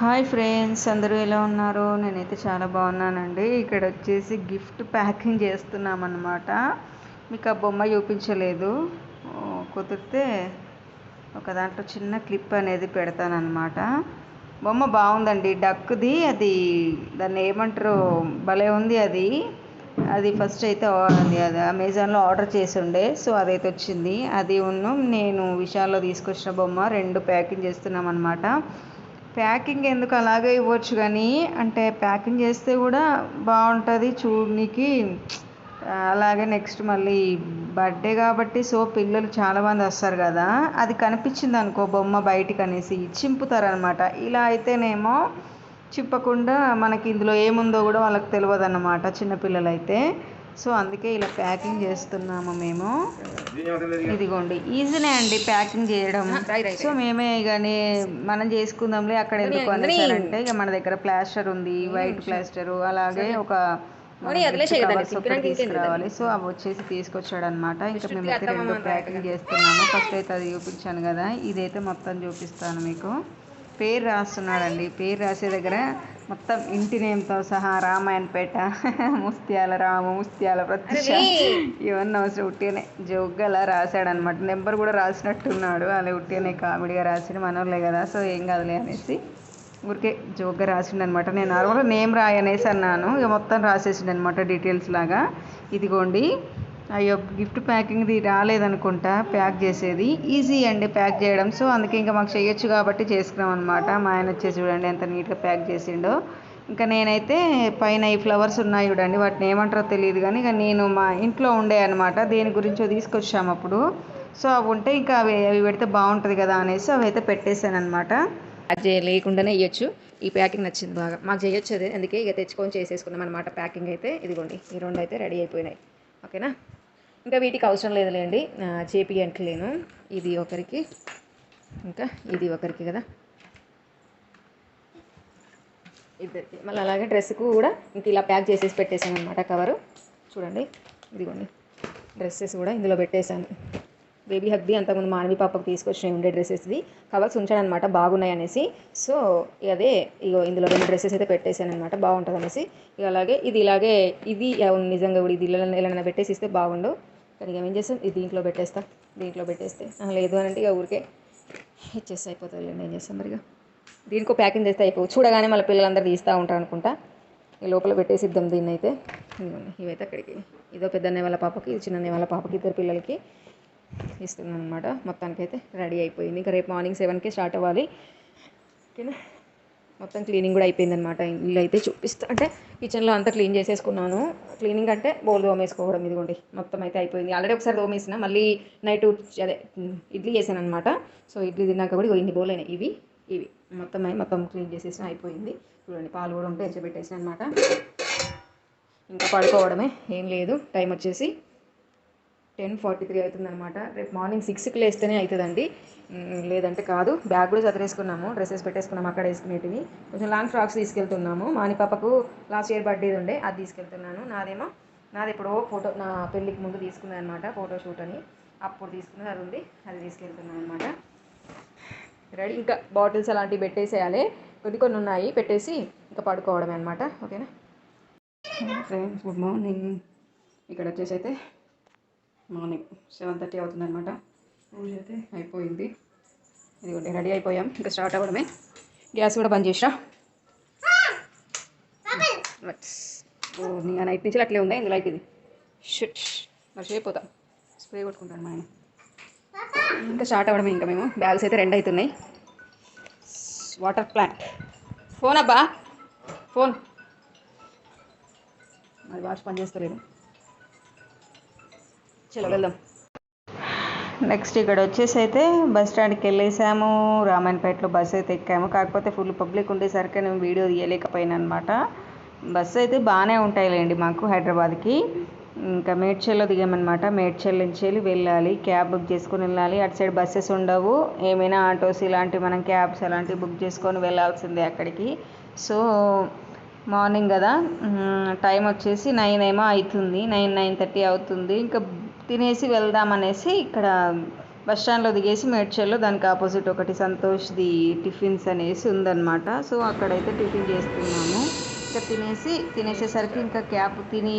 Hi friends అందరూ ఎలా ఉన్నారు? నేనైతే చాలా బాగున్నానండి. ఇక్కడ వచ్చేసి గిఫ్ట్ ప్యాకింగ్ చేస్తున్నామన్నమాట. మీకు ఆ బొమ్మ చూపించలేదు. కుదిరితే ఒక దాంట్లో చిన్న క్లిప్ అనేది పెడతానన్నమాట. బొమ్మ బాగుందండి. డక్ది అది దాన్ని ఏమంటారు భలే ఉంది అది. అది ఫస్ట్ అయితే అది అది అమెజాన్లో ఆర్డర్ చేసి ఉండే సో అదైతే వచ్చింది. అది ఉన్ను నేను విషయాల్లో తీసుకొచ్చిన బొమ్మ రెండు ప్యాకింగ్ చేస్తున్నాం అనమాట ప్యాకింగ్ ఎందుకు అలాగే ఇవ్వచ్చు కానీ అంటే ప్యాకింగ్ చేస్తే కూడా బాగుంటుంది చూడనికి. అలాగే నెక్స్ట్ మళ్ళీ బర్త్డే కాబట్టి సో పిల్లలు చాలామంది వస్తారు కదా అది కనిపించింది అనుకో బొమ్మ బయటికి అనేసి చింపుతారనమాట. ఇలా అయితేనేమో చింపకుండా మనకి ఇందులో ఏముందో కూడా వాళ్ళకి తెలియదు అన్నమాట చిన్నపిల్లలు అయితే సో అందుకే ఇలా ప్యాకింగ్ చేస్తున్నాము మేము. ఇదిగోండి ఈజీనే అండి ప్యాకింగ్ చేయడం. సో మేమే కానీ మనం చేసుకుందాంలే అక్కడ ఎందుకు అనేసారంటే ఇక మన దగ్గర ప్లాస్టర్ ఉంది వైట్ ప్లాస్టర్ అలాగే ఒక తీసుకురావాలి. సో అవి వచ్చేసి తీసుకొచ్చాడు అనమాట ఇంకా మేమైతే రెండు ప్యాకింగ్ చేస్తున్నాము. ఫస్ట్ అయితే అది చూపించాను కదా. ఇదైతే మొత్తం చూపిస్తాను మీకు. పేరు రాస్తున్నాడండి. పేరు రాసే దగ్గర మొత్తం ఇంటి నేమ్తో సహా రామాయణపేట ముస్త్యాల రాము ముస్త్యాల ప్రత్యక్ష ఇవన్నీ అవసరం ఉట్టిగానే. జోగ్గా రాశాడనమాట నెంబర్ కూడా రాసినట్టున్నాడు. అలా ఉట్టిగానే కామెడీగా రాసిన మనోళ్ళే కదా. సో ఏం కాదులే అనేసి ఊరికే జోక్గా రాసిండు అనమాట నేను నార్మల్గా నేమ్ రాయనేసి అన్నాను. ఇక మొత్తం రాసేసిండు అనమాట డీటెయిల్స్ లాగా. ఇదిగోండి. అయ్యో గిఫ్ట్ ప్యాకింగ్ది రాలేదనుకుంటా ప్యాక్ చేసేది. ఈజీ అండి ప్యాక్ చేయడం. సో అందుకే ఇంకా మాకు చేయొచ్చు కాబట్టి చేసుకున్నాం అనమాట మా ఆయన వచ్చేసి చూడండి ఎంత నీట్గా ప్యాక్ చేసిండో. ఇంకా నేనైతే పైన ఈ ఫ్లవర్స్ ఉన్నాయి చూడండి. వాటిని ఏమంటారో తెలియదు కానీ ఇక నేను మా ఇంట్లో ఉండే అనమాట దేని గురించో తీసుకొచ్చాము అప్పుడు. సో అవి ఉంటే ఇంకా అవి అవి పెడితే బాగుంటుంది కదా అనేసి అవి అయితే పెట్టేశాను అనమాట అది లేకుండానే ఇవ్వచ్చు ఈ ప్యాకింగ్ నచ్చింది బాగా. మాకు చేయొచ్చు అది. అందుకే ఇక తెచ్చుకొని చేసేసుకున్నాం అనమాట ప్యాకింగ్ అయితే ఇదిగోండి ఈ రెండు అయితే రెడీ అయిపోయినాయి. ఓకేనా ఇంకా వీటికి అవసరం లేదులేండి. చేపియట్లేను ఇది ఒకరికి. ఇంకా ఇది ఒకరికి కదా. ఇద్దరికి. మళ్ళీ అలాగే డ్రెస్కు కూడా ఇంక ఇలా ప్యాక్ చేసేసి పెట్టేశాను అనమాట కవరు. చూడండి. ఇదిగోండి. డ్రెస్సెస్ కూడా ఇందులో పెట్టేశాను. బేబీ హగ్ది అంతకుముందు మానవి పాపకు తీసుకొచ్చిన ఉండే డ్రెస్సెస్ ఇది కవర్స్ ఉంచాను అనమాట బాగున్నాయి అనేసి. సో ఇక అదే ఇగో ఇందులో రెండు డ్రెస్సెస్ అయితే పెట్టేశాను అనమాట బాగుంటుంది అనేసి ఇక అలాగే ఇది ఇలాగే ఇది నిజంగా కూడా ఇది ఇళ్ళ ఎలా పెట్టేసి ఇస్తే బాగుండు. కానీ ఇక ఏం చేస్తాం? ఇది దీంట్లో పెట్టేస్తా. దీంట్లో పెట్టేస్తే. లేదు అని అంటే ఇక ఊరికే ఇచ్చేస్తే అయిపోతుంది ఏం చేస్తాం మరిగా? దీనికో ప్యాకింగ్ చేస్తే అయిపో చూడగానే మళ్ళీ పిల్లలందరూ తీస్తూ ఉంటారు అనుకుంటా. ఈ లోపల పెట్టేసిద్దాం దీన్ని అయితే ఇవైతే అక్కడికి. ఇదో పెద్దన్న వాళ్ళ పాపకి ఇది చిన్న వాళ్ళ పాపకి ఇద్దరు పిల్లలకి ఇస్తున్నాను అనమాట మొత్తానికి అయితే రెడీ అయిపోయింది. ఇంకా రేపు మార్నింగ్ సెవెన్కి స్టార్ట్ అవ్వాలి. ఓకేనా? మొత్తం క్లీనింగ్ కూడా అయిపోయిందనమాట ఇల్లు అయితే చూపిస్తా అంటే కిచెన్లో అంతా క్లీన్ చేసేసుకున్నాను. క్లీనింగ్ అంటే బౌల్ దోమేసుకోవడం ఇదిగోండి. మొత్తం అయితే అయిపోయింది. ఆల్రెడీ ఒకసారి దోమేసిన మళ్ళీ నైట్ అదే ఇడ్లీ చేశాను అనమాట సో ఇడ్లీ తిన్నాక కూడా ఇగో ఇన్ని బౌల్ అయినాయి. ఇవి ఇవి. మొత్తం మొత్తం క్లీన్ చేసేసిన అయిపోయింది. చూడండి పాలు కూడా ఉంటే ఎంచబెట్టేసిన అనమాట ఇంకా పడుకోవడమే ఏం లేదు. టైం వచ్చేసి టెన్ ఫార్టీ త్రీ అవుతుందనమాట రేపు మార్నింగ్ సిక్స్కి లేస్తేనే అవుతుందండి లేదంటే కాదు. బ్యాగ్ కూడా చదివేసుకున్నాము డ్రెస్సెస్ పెట్టేసుకున్నాము అక్కడ వేసుకునేటివి. కొంచెం లాంగ్ ఫ్రాక్స్ తీసుకెళ్తున్నాము. మాని పాపకు లాస్ట్ ఇయర్ బర్త్డే ఉండే అది తీసుకెళ్తున్నాను. నాదేమో నాది ఎప్పుడో ఫోటో నా పెళ్ళికి ముందు తీసుకున్నాను అనమాట ఫోటో షూట్ అని. అప్పుడు తీసుకున్నది అది ఉంది అది తీసుకెళ్తున్నాను అనమాట రెడీ. ఇంకా బాటిల్స్ అలాంటివి పెట్టేసేయాలి. కొన్ని కొన్ని ఉన్నాయి పెట్టేసి ఇంకా పడుకోవడమే అనమాట ఓకేనా? Friends good morning. ఇక్కడ వచ్చేసి అయితే మార్నింగ్ సెవెన్ థర్టీ అవుతుంది అనమాట పూజ అయితే. అయిపోయింది. ఇదిగోండి రెడీ అయిపోయాం. ఇంకా స్టార్ట్ అవ్వడమే. గ్యాస్ కూడా బంద్ చేసా ఓ ఇంకా నైట్ నుంచి అట్లే ఉంది ఇందులో అయితే ఇది? షిట్ మర్చిపోతాం స్ప్రే కొట్టుకుంటాను మా ఆయన. ఇంకా స్టార్ట్ అవ్వడమే ఇంకా మేము. బ్యాగ్స్ అయితే రెండు అవుతున్నాయి. వాటర్ ప్లాంట్ ఫోన్ అబ్బా. ఫోన్ మరి వాచ్ పని చేస్తలేదు. చలో వెళ్దాం నెక్స్ట్ ఇక్కడ వచ్చేసి అయితే బస్ స్టాండ్కి వెళ్ళేసాము. రామాయణపేటలో బస్ అయితే ఎక్కాము. కాకపోతే ఫుల్ పబ్లిక్ ఉండేసరికి నేను వీడియో తీయలేకపోయాను అనమాట బస్సు అయితే బాగానే ఉంటాయిలేండి మాకు హైదరాబాద్కి. ఇంకా మేడ్చల్లో దిగామన్నమాట. మేడ్చల్ నుంచి వెళ్ళి వెళ్ళాలి. క్యాబ్ బుక్ చేసుకొని వెళ్ళాలి. అటు సైడ్ బస్సెస్ ఉండవు. ఏమైనా ఆటోస్ ఇలాంటివి మనం క్యాబ్స్ అలాంటివి బుక్ చేసుకొని వెళ్ళాల్సిందే అక్కడికి. సో మార్నింగ్ కదా. టైం వచ్చేసి నైన్ ఏమో అవుతుంది. నైన్ నైన్ థర్టీ అవుతుంది. ఇంకా తినేసి వెళ్దామనేసి ఇక్కడ బస్ స్టాండ్లో దిగేసి మేడ్చల్లో దానికి ఆపోజిట్ ఒకటి సంతోష్ది టిఫిన్స్ అనేసి ఉందన్నమాట. సో అక్కడైతే టిఫిన్ చేస్తున్నాము. ఇంకా తినేసి తినేసేసరికి ఇంకా క్యాబ్ తిని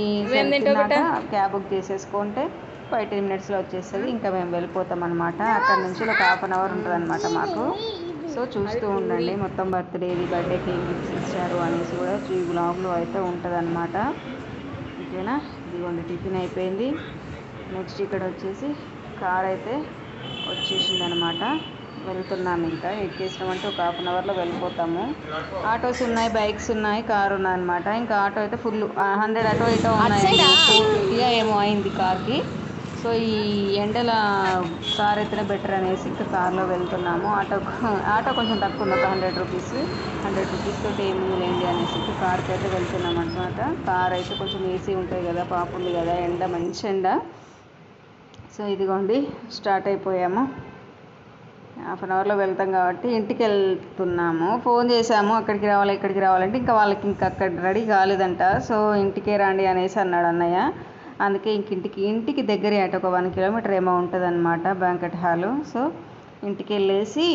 క్యాబ్ బుక్ చేసేసుకుంటే ఫైవ్ టెన్ మినిట్స్లో వచ్చేస్తుంది. ఇంకా మేము వెళ్ళిపోతాం అనమాట అక్కడ నుంచి ఒక హాఫ్ అన్ అవర్ ఉంటుంది అనమాట మాకు. సో చూస్తూ ఉండండి. మొత్తం బర్త్డేది బర్త్డేకి ఏం గిఫ్ట్స్ ఇచ్చారు అనేసి కూడా ఈ బ్లాగ్లో అయితే ఉంటుంది అనమాట ఓకేనా? ఇదిగోండి టిఫిన్ అయిపోయింది. నెక్స్ట్ ఇక్కడ వచ్చేసి కార్ అయితే వచ్చేసింది అనమాట వెళ్తున్నాము ఇంకా. ఎక్కేసినామంటే ఒక హాఫ్ అన్ అవర్లో వెళ్ళిపోతాము. ఆటోస్ ఉన్నాయి బైక్స్ ఉన్నాయి కార్ ఉన్నాయి అనమాట ఇంకా ఆటో అయితే ఫుల్ హండ్రెడ్ ఆటో అయితే ఉన్నాయి. ఏమో అయింది కార్కి. సో ఈ ఎండల కార్ అయితేనే బెటర్ అనేసి ఇంకా కార్లో వెళ్తున్నాము. ఆటో ఆటో కొంచెం తక్కువ ఉంది ఒక హండ్రెడ్ రూపీస్. హండ్రెడ్ రూపీస్ తోటి ఏమి లేండి అనేసి ఇంకా కార్కి అయితే వెళ్తున్నాం అనమాట కార్ అయితే కొంచెం ఏసీ ఉంటాయి కదా పాప ఉంది కదా ఎండ మంచి ఎండ. సో ఇదిగోండి స్టార్ట్ అయిపోయాము. హాఫ్ అన్ అవర్లో వెళ్తాం కాబట్టి ఇంటికి వెళ్తున్నాము ఫోన్ చేసాము అక్కడికి రావాలి ఇక్కడికి రావాలంటే ఇంకా వాళ్ళకి ఇంకా అక్కడ రెడీ కాలేదంట. సో ఇంటికే రండి అనేసి అన్నాడు అన్నయ్య. అందుకే ఇంక ఇంటికి ఇంటికి దగ్గరే అటు ఒక వన్ కిలోమీటర్ ఏమో ఉంటుంది అనమాట బ్యాంకెట్ హాలు. సో ఇంటికి వెళ్ళేసి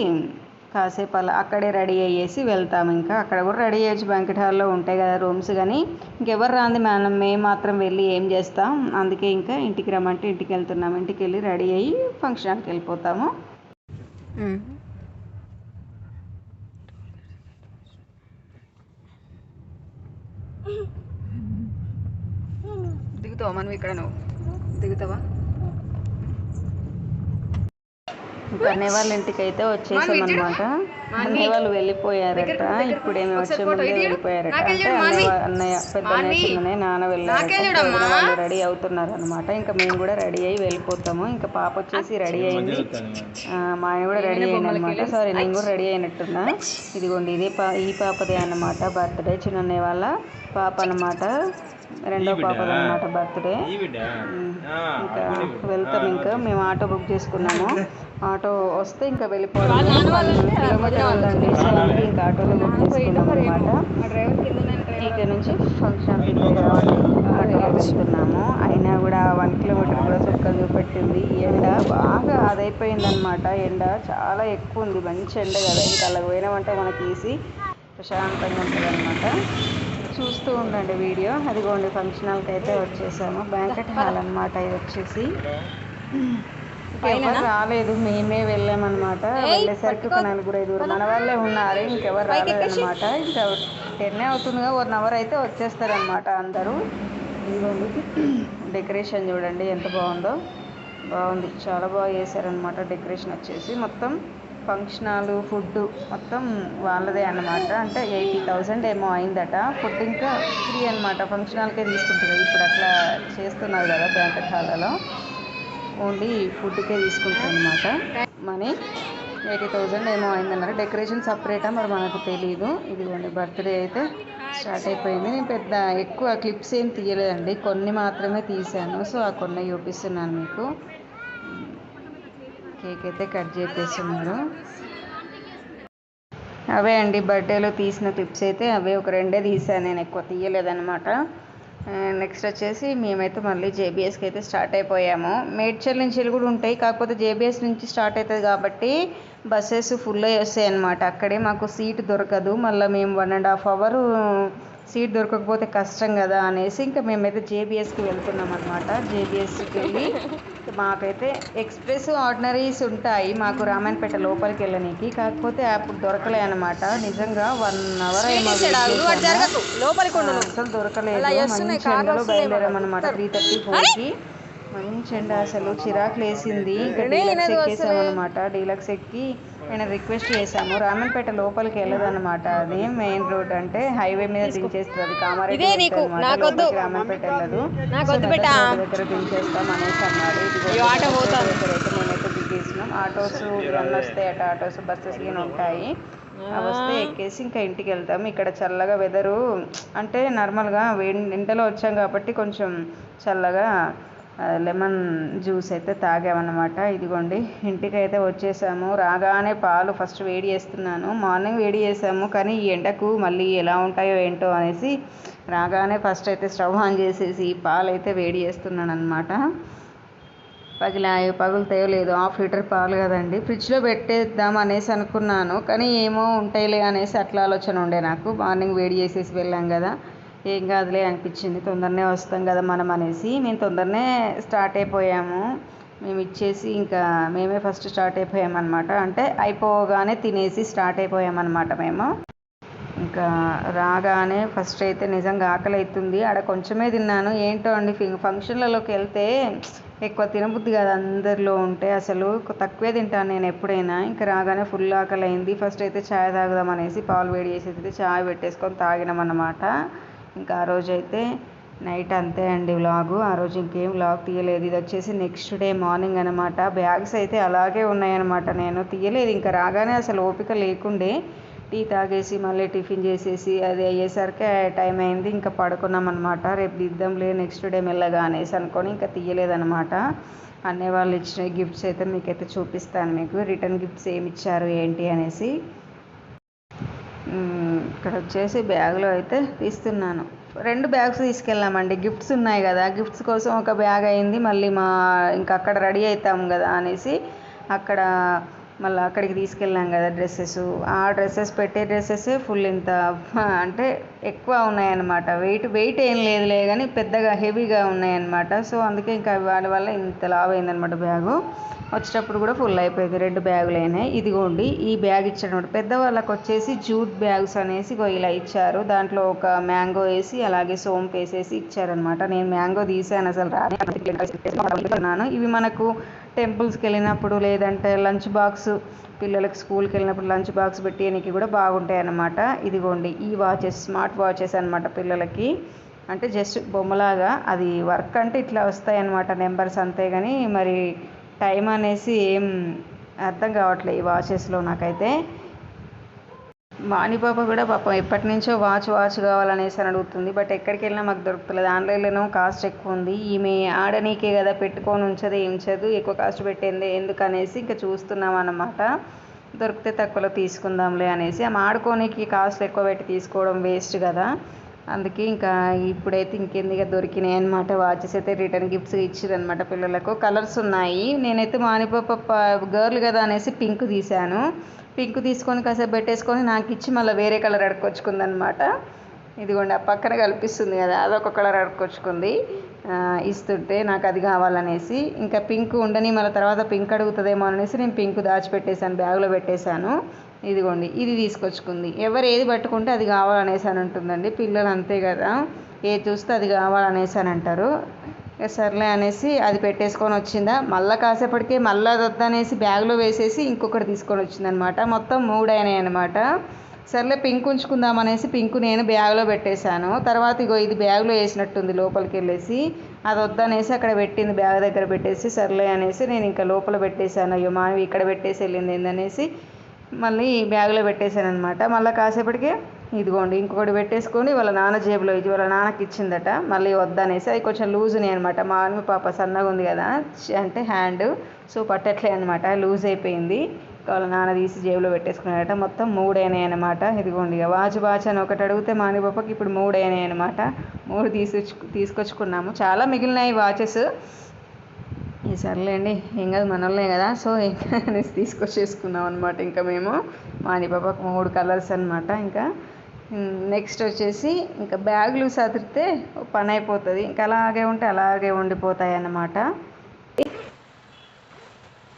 కాసేపు అలా అక్కడే రెడీ అయ్యేసి వెళ్తాము ఇంకా. అక్కడ కూడా రెడీ అయ్యొచ్చు బ్యాంకెట్ హాల్లో ఉంటాయి కదా రూమ్స్ కానీ ఇంకెవరు రాంది మనం మేము మాత్రం వెళ్ళి ఏం చేస్తాం? అందుకే ఇంకా ఇంటికి రమ్మంటే ఇంటికి వెళ్తున్నాము ఇంటికి వెళ్ళి రెడీ అయ్యి ఫంక్షన్ హాల్కి వెళ్ళిపోతాము. దిగుతావా మనం ఇక్కడ నువ్వు? దిగుతావా? ఇంకా అన్నయ్య వాళ్ళ ఇంటికి అయితే వచ్చేసాం అనమాట అన్నయ్య వాళ్ళు వెళ్ళిపోయారట. ఇప్పుడు ఏమి వచ్చే ముందే వెళ్ళిపోయారట. అంటే అన్నయ్య అన్నయ్య పెద్ద అన్నయ్య నాన్న వెళ్ళారట. వాళ్ళు రెడీ అవుతున్నారు అనమాట ఇంకా మేము కూడా రెడీ అయ్యి వెళ్ళిపోతాము. ఇంకా పాప వచ్చేసి రెడీ అయింది. ఆ, మా ఆయన కూడా రెడీ అయింది అనమాట సారీ నేను కూడా రెడీ అయినట్టున్నా. ఇదిగోండి ఇదే పా ఈ పాపదే అన్నమాట బర్త్డే. చిన్న అన్నయ్య వాళ్ళ పాప అన్నమాట. రెండో పాపది అనమాట బర్త్డే. ఇంకా వెళ్తాం ఇంకా. మేము ఆటో బుక్ చేసుకున్నాము. ఆటో వస్తే ఇంకా వెళ్ళిపోవడం కిలోమీటర్ ఉందండి సో అందుకే ఇంకా ఆటోలో బుక్ చేసుకున్నాం అనమాట ఇక్కడ నుంచి ఫంక్షన్ ఆటోలో వెళ్తున్నాము. అయినా కూడా వన్ కిలోమీటర్ కూడా చుక్కలు చూపెట్టింది. ఈ ఎండ బాగా అదైపోయింది అనమాట ఎండ చాలా ఎక్కువ ఉంది. మంచి ఎండ కదా. ఇంకా అలా పోయినామంటే మనకి ఈజీ. ప్రశాంతంగా ఉంటుంది అనమాట చూస్తూ ఉండండి వీడియో. అదిగోండి ఫంక్షన్ హాల్కి అయితే వచ్చేసాము. బ్యాంకెట్ హాల్ అనమాట ఇది వచ్చేసి. రాలేదు. మేమే వెళ్ళామన్నమాట. వెళ్ళేసరికి ఒక నలుగురు ఐదుగురు మన వాళ్ళే ఉన్నారు. ఇంకెవరు రాలేదన్నమాట. ఇంకా టెన్ అవుతుందిగా. వన్ అవర్ అయితే వచ్చేస్తారనమాట అందరూ. ఇదిగోండి. డెకరేషన్ చూడండి ఎంత బాగుందో. బాగుంది. చాలా బాగా చేశారనమాట డెకరేషన్ వచ్చేసి. మొత్తం ఫంక్షన్ హాల్ ఫుడ్ మొత్తం వాళ్ళదే అన్నమాట. అంటే ఎయిటీ థౌజండ్ ఏమో అయిందట. ఫుడ్ ఇంకా ఫ్రీ అనమాట ఫంక్షన్ హాల్కే తీసుకుంటుంది ఇప్పుడు అట్లా చేస్తున్నారు కదా బ్యాంకెట్ హాల్లో ఓన్లీ ఫుడ్కే తీసుకుంటాం అనమాట మనీ ఎయిటీ థౌజండ్ ఏమో అయిందన్నారు. డెకరేషన్ సపరేటా మరి మనకు తెలియదు ఇదిగోండి బర్త్డే అయితే స్టార్ట్ అయిపోయింది. నేను పెద్ద ఎక్కువ క్లిప్స్ ఏం తీయలేదండి. కొన్ని మాత్రమే తీశాను. సో ఆ కొన్ని చూపిస్తున్నాను మీకు. కేక్ అయితే కట్ చేసేస్తున్నారు. అవే అండి బర్త్డేలో తీసిన క్లిప్స్ అయితే అవే. ఒక రెండే తీసాను నేను ఎక్కువ తీయలేదన్నమాట. నెక్స్ట్ వచ్చేసి మేమైతే మళ్ళీ జేబీఎస్కి అయితే స్టార్ట్ అయిపోయాము. మేడ్చల్ నుంచి వెళ్ళి కూడా ఉంటాయి కాకపోతే జేబీఎస్ నుంచి స్టార్ట్ అవుతుంది కాబట్టి బస్సెస్ ఫుల్ అయ్యి వస్తాయి అనమాట అక్కడే మాకు సీట్ దొరకదు. మళ్ళీ మేము one and half hour seat దొరకకపోతే కష్టం కదా అనేసి ఇంకా మేమైతే జేబీఎస్కి వెళ్తున్నాం అనమాట జేబీఎస్కి వెళ్ళి మాకైతే ఎక్స్ప్రెస్ ఆర్డినరీస్ ఉంటాయి. మాకు రామాయణపేట లోపలికి వెళ్ళనీకి. కాకపోతే అప్పుడు దొరకలే అనమాట నిజంగా వన్ అవర్ లోపలికి అసలు దొరకలేదు. మంచి బయలుదేరామన్నమాట. త్రీ థర్టీ ఫోర్కి. మంచి ఎండ అసలు చిరాకు లేసింది. డీలక్స్ ఎక్కేసాం అనమాట డీలక్స్ ఎక్కి నేను రిక్వెస్ట్ చేశాము రామన్పేట లోపలికి వెళ్ళదన్నమాట. అది మెయిన్ రోడ్ అంటే హైవే మీద దించేస్తుంది. కామారెడ్డి రామన్పేట వెళ్ళదు. దగ్గర దించేస్తాం అనేసి అన్నాడు. ఇదిగో మేమైతే దిగేసినాం. ఆటోస్ ఇవన్నీ వస్తాయి అట ఆటోస్ బస్సెస్ ఇవన్నీ ఉంటాయి. అవి వస్తే ఎక్కేసి ఇంకా ఇంటికి వెళ్తాం. ఇక్కడ చల్లగా వెదరు అంటే నార్మల్గా ఎండలో వచ్చాం కాబట్టి కొంచెం చల్లగా లెమన్ జ్యూస్ అయితే తాగామన్నమాట. ఇదిగోండి ఇంటికి అయితే వచ్చేసాము. రాగానే పాలు ఫస్ట్ వేడి చేస్తున్నాను. మార్నింగ్ వేడి చేసాము కానీ ఈ ఎండకు మళ్ళీ ఎలా ఉంటాయో ఏంటో అనేసి రాగానే ఫస్ట్ అయితే స్టవ్ ఆన్ చేసేసి పాలు అయితే వేడి చేస్తున్నాను అనమాట పగిలాయో పగులుతాయో లేదో హాఫ్ లీటర్ పాలు కదండి. ఫ్రిడ్జ్లో పెట్టేద్దాం అనేసి అనుకున్నాను కానీ ఏమో ఉంటాయిలే అనేసి అట్లా ఆలోచన ఉండే నాకు. మార్నింగ్ వేడి చేసేసి వెళ్ళాం కదా. ఏం కాదులే అనిపించింది. తొందరనే వస్తాం కదా మనం అనేసి మేము తొందరనే స్టార్ట్ అయిపోయాము. మేము ఇచ్చేసి ఇంకా మేమే ఫస్ట్ స్టార్ట్ అయిపోయామన్నమాట. అంటే అయిపోగానే తినేసి స్టార్ట్ అయిపోయామన్నమాట మేము. ఇంకా రాగానే ఫస్ట్ అయితే నిజంగా ఆకలి అవుతుంది ఆడ కొంచెమే తిన్నాను. ఏంటో అండి ఫి- ఫంక్షన్లలోకి వెళ్తే ఎక్కువ తినబుద్ధి కాదు అందరిలో ఉంటే. అసలు తక్కువే తింటాను నేను ఎప్పుడైనా. ఇంకా రాగానే ఫుల్ ఆకలి అయింది ఫస్ట్ అయితే చాయ్ తాగుదాం అనేసి పాలు వేడి చేసి అయితే చాయ్ పెట్టేసుకొని తాగినాం అన్నమాట ఇంకా ఆ రోజు అయితే నైట్ అంతే అండి వ్లాగు. ఆ రోజు ఇంకేం వ్లాగ్ తీయలేదు. ఇది వచ్చేసి నెక్స్ట్ డే మార్నింగ్ అనమాట బ్యాగ్స్ అయితే అలాగే ఉన్నాయన్నమాట. నేను తీయలేదు. ఇంకా రాగానే అసలు ఓపిక లేకుండే టీ తాగేసి మళ్ళీ టిఫిన్ చేసేసి అది అయ్యేసరికి టైం అయింది. ఇంకా పడుకున్నాం అనమాట రేపు దిద్దాంలే నెక్స్ట్ డే మెల్లగా అనేసి అనుకొని ఇంకా తీయలేదన్నమాట. అన్నయ్య వాళ్ళు ఇచ్చిన గిఫ్ట్స్ అయితే మీకైతే చూపిస్తాను మీకు. రిటర్న్ గిఫ్ట్స్ ఏమి ఇచ్చారు ఏంటి అనేసి. ఇక్కడ వచ్చేసి బ్యాగ్లో అయితే తీస్తున్నాను. రెండు బ్యాగ్స్ తీసుకెళ్ళామండి. గిఫ్ట్స్ ఉన్నాయి కదా. గిఫ్ట్స్ కోసం ఒక బ్యాగ్ అయింది. మళ్ళీ మా ఇంకా అక్కడ రెడీ అవుతాం కదా అనేసి అక్కడ మళ్ళీ అక్కడికి తీసుకెళ్ళాం కదా డ్రెస్సెస్. ఆ డ్రెస్సెస్ పెట్టే డ్రెస్సెస్ ఫుల్ ఇంత అంటే ఎక్కువ ఉన్నాయన్నమాట. వెయిట్ వెయిట్ ఏం లేదులే కానీ పెద్దగా హెవీగా ఉన్నాయన్నమాట. సో అందుకే ఇంకా వాటి వల్ల ఇంత లావ్ అయిందనమాట బ్యాగు. వచ్చేటప్పుడు కూడా ఫుల్ అయిపోయింది. రెండు బ్యాగులు అయినాయి. ఇదిగోండి ఈ బ్యాగ్ ఇచ్చారనమాట. పెద్దవాళ్ళకి వచ్చేసి జూట్ బ్యాగ్స్ అనేసి ఇలా ఇచ్చారు. దాంట్లో ఒక మ్యాంగో వేసి అలాగే సోంపు వేసేసి ఇచ్చారనమాట. నేను మ్యాంగో తీసాను అసలు రాను. ఇవి మనకు టెంపుల్స్కి వెళ్ళినప్పుడు లేదంటే లంచ్ బాక్స్ పిల్లలకు స్కూల్కి వెళ్ళినప్పుడు లంచ్ బాక్స్ పెట్టేయడానికి కూడా బాగుంటాయి అన్నమాట ఇదిగోండి ఈ వాచెస్ స్మార్ట్ వాచెస్ అనమాట పిల్లలకి. అంటే జస్ట్ బొమ్మలాగా. అది వర్క్ అంటే ఇట్లా వస్తాయి అన్నమాట నెంబర్స్ అంతే కానీ మరి టైం అనేసి ఏం అర్థం కావట్లేదు ఈ వాచెస్లో నాకైతే. వాణిపాప కూడా పాపం ఎప్పటి నుంచో వాచ్ వాచ్ కావాలనేసి అని అడుగుతుంది. బట్ ఎక్కడికి వెళ్ళినా మాకు దొరుకుతలేదు. ఆన్లైన్లోనో కాస్ట్ ఎక్కువ ఉంది. ఈమె ఆడనీకే కదా పెట్టుకొని ఉంచదు ఉంచదు ఎక్కువ కాస్ట్ పెట్టింది ఎందుకనేసి ఇంకా చూస్తున్నాం అన్నమాట. దొరికితే తక్కువలో తీసుకుందాంలే అనేసి. ఆమె ఆడుకోనికి కాస్ట్ ఎక్కువ పెట్టి తీసుకోవడం వేస్ట్ కదా. అందుకే ఇంకా ఇప్పుడైతే ఇంకెందుగా దొరికినాయి అనమాట వాచెస్ అయితే రిటర్న్ గిఫ్ట్స్ ఇచ్చిరనమాట పిల్లలకు. కలర్స్ ఉన్నాయి. నేనైతే మానిపాప గర్ల్ కదా అనేసి పింక్ తీశాను. పింక్ తీసుకొని కాసేపు పెట్టేసుకొని నాకు ఇచ్చి మళ్ళీ వేరే కలర్ అడుకొచ్చుకుందనమాట ఇదిగోండి ఆ పక్కన కల్పిస్తుంది కదా అదొక కలర్ అడుకొచ్చుకుంది ఇస్తుంటే నాకు అది కావాలనేసి. ఇంకా పింక్ ఉండని మళ్ళీ తర్వాత పింక్ అడుగుతుందేమో అనేసి నేను పింక్ దాచిపెట్టేశాను బ్యాగ్లో పెట్టేశాను. ఇదిగోండి ఇది తీసుకొచ్చుకుంది. ఎవరు ఏది పట్టుకుంటే అది కావాలనేసి అని ఉంటుందండి. పిల్లలు అంతే కదా. ఏది చూస్తే అది కావాలనేసి అని అంటారు. సర్లే అనేసి అది పెట్టేసుకొని వచ్చిందా? మళ్ళీ కాసేపటికే మళ్ళీ అది వద్దనేసి బ్యాగ్లో వేసేసి ఇంకొకటి తీసుకొని వచ్చిందనమాట. మొత్తం మూడు అయినాయి అనమాట సర్లే పింక్ ఉంచుకుందాం అనేసి పింక్ నేను బ్యాగ్లో పెట్టేశాను. తర్వాత ఇగో ఇది బ్యాగ్లో వేసినట్టుంది లోపలికి వెళ్ళేసి. అది వద్దనేసి అక్కడ పెట్టింది బ్యాగ్ దగ్గర పెట్టేసి. సర్లే అనేసి నేను ఇంకా లోపల పెట్టేశాను. అయ్యో మానవి ఇక్కడ పెట్టేసి వెళ్ళింది ఏందనేసి మళ్ళీ బ్యాగ్లో పెట్టేశాను అనమాట మళ్ళీ కాసేపటికి ఇదిగోండి ఇంకొకటి పెట్టేసుకొని వాళ్ళ నాన్న జేబులో ఇది వాళ్ళ నాన్నకి ఇచ్చిందట. మళ్ళీ వద్దనేసి అది కొంచెం లూజ్ ఉన్నాయి అనమాట మా అమ్మ పాప సన్నగా ఉంది కదా అంటే హ్యాండ్ సో పట్టట్లే అనమాట లూజ్ అయిపోయింది. వాళ్ళ నాన్న తీసి జేబులో పెట్టేసుకున్నాడట. మొత్తం మూడైనాయి అనమాట ఇదిగోండి ఇక వాచ్ వాచ్ అని ఒకటి అడిగితే మా పాపకి ఇప్పుడు మూడైనాయి అనమాట మూడు తీసుకొచ్చు తీసుకొచ్చుకున్నాము. చాలా మిగిలినాయి వాచెస్. సర్లేండి ఏం కాదు మనల్నే కదా. సో ఇంకా అనేసి తీసుకొచ్చేసుకున్నాం అనమాట ఇంకా మేము. మాని పాపకు మూడు కలర్స్ అనమాట ఇంకా. నెక్స్ట్ వచ్చేసి ఇంకా బ్యాగులు సదిరితే పని అయిపోతుంది. ఇంకా అలాగే ఉంటే అలాగే ఉండిపోతాయి అన్నమాట.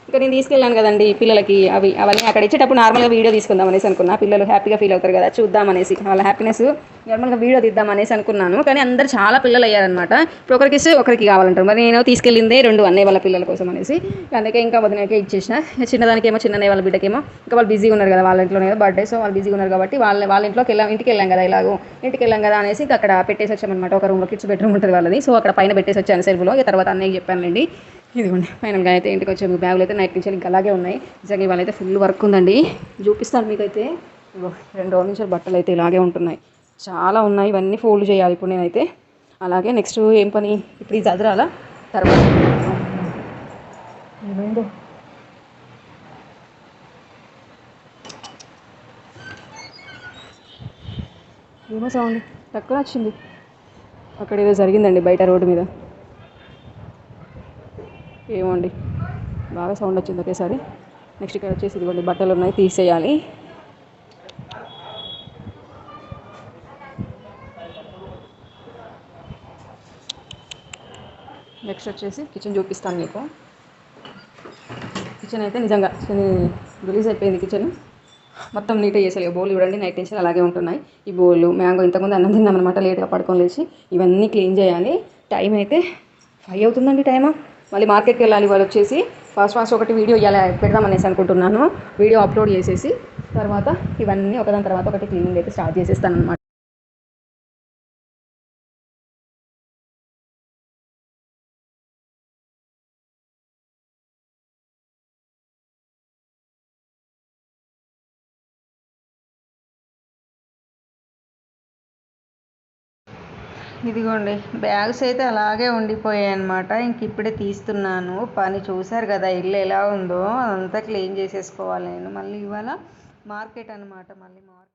ఇంకా నేను తీసుకెళ్ళాను కదండి పిల్లలకి అవి అవన్నీ అక్కడ ఇచ్చేటప్పుడు నార్మల్గా వీడియో తీసుకుందాం అనేసి అనుకున్నా. పిల్లలు హ్యాపీగా ఫీల్ అవుతారు కదా చూద్దాం అనేసి. వాళ్ళ హ్యాపీనెస్ నార్మల్గా వీడియో తీద్దాం అనేసి అనుకున్నాను. కానీ అందరు చాలా పిల్లలు అయ్యారనమాట ఇప్పుడు ఒకరికి ఇస్తే ఒకరికి కావాలంటారు. మరి నేను తీసుకెళ్ళిందే రెండు అన్నయ్య వాళ్ళ పిల్లల కోసం అనేసి. అందుకే ఇంకా వదినకే ఇచ్చేసిన. చిన్నదానికేమో చిన్న వాళ్ళ బిడ్డకేమో. ఇంకా వాళ్ళు బిజీగా ఉన్నారు కదా వాళ్ళ ఇంట్లోనే బర్త్డే సో వాళ్ళు బిజీగా ఉన్నారు కాబట్టి వాళ్ళ వాళ్ళ ఇంట్లోకి వెళ్ళాం ఇంటికి వెళ్ళాం కదా ఇలాగో ఇంటికి వెళ్ళాం కదా అనేసి ఇంకా అక్కడ పెట్టేసి వచ్చామన్నమాట. ఒక రూమ్లో కిడ్స్ బెడ్రూమ్ ఉంటుంది వాళ్ళది. సో అక్కడ పైన పెట్టేసి వచ్చాను సెల్ఫ్లో. ఇక తర్వాత అన్నయ్య చెప్పానండి ఇదిగోండి ఫైనల్గా అయితే ఇంటికి వచ్చాము బ్యాగులు అయితే నైట్ నుంచి ఇంకా అలాగే ఉన్నాయి. నిజంగా ఇవాళ అయితే ఫుల్ వర్క్ ఉందండి. చూపిస్తాను మీకైతే. ఇగో రెండు రోజుల నుంచి బట్టలు అయితే ఇలాగే ఉంటున్నాయి. చాలా ఉన్నాయి ఇవన్నీ ఫోల్డ్ చేయాలి ఇప్పుడు నేనైతే. అలాగే నెక్స్ట్ ఏం పని? ఇప్పుడు ఈ చదరాల? తర్వాత. ఏమైందో? ఏమో సౌండ్. తక్కువ వచ్చింది. అక్కడ ఏదో జరిగిందండి బయట రోడ్డు మీద. ఏమోండి? బాగా సౌండ్ వచ్చింది ఒకేసారి. నెక్స్ట్ ఇక్కడ వచ్చేసి ఇదిగోండి బట్టలు ఉన్నాయి తీసేయాలి. నెక్స్ట్ వచ్చేసి కిచెన్ చూపిస్తాను మీకు. కిచెన్ అయితే నిజంగా రిలీజ్ అయిపోయింది కిచెన్. మొత్తం నీట్గా చేసేయాలి బౌల్ చూడండి నైట్ నుంచి అలాగే ఉంటున్నాయి. ఈ బౌలు మ్యాంగో ఇంతకుముందు అన్నం తిన్నామన్నమాట లేట్గా పడుకొని లేచి ఇవన్నీ క్లీన్ చేయాలి. టైం అయితే ఫైవ్ అవుతుందండి టైమా? మళ్ళీ మార్కెట్కి వెళ్ళాలి వాళ్ళు వచ్చేసి. ఫాస్ట్ ఫాస్ట్ ఒకటి వీడియో ఇలా పెడదామనేసి అనుకుంటున్నాను. వీడియో అప్లోడ్ చేసేసి తర్వాత ఇవన్నీ ఒకదాని తర్వాత ఒకటి క్లీనింగ్ అయితే స్టార్ట్ చేసేస్తాను అనమాట ఇదిగోండి బ్యాగ్స్ అయితే అలాగే ఉండిపోయాయి అనమాట ఇంక ఇప్పుడే తీస్తున్నాను. పని చూశారు కదా ఇల్లు ఎలా ఉందో అదంతా క్లీన్ చేసేసుకోవాలి నేను. మళ్ళీ ఇవాళ మార్కెట్ అనమాట మళ్ళీ మార్కెట్.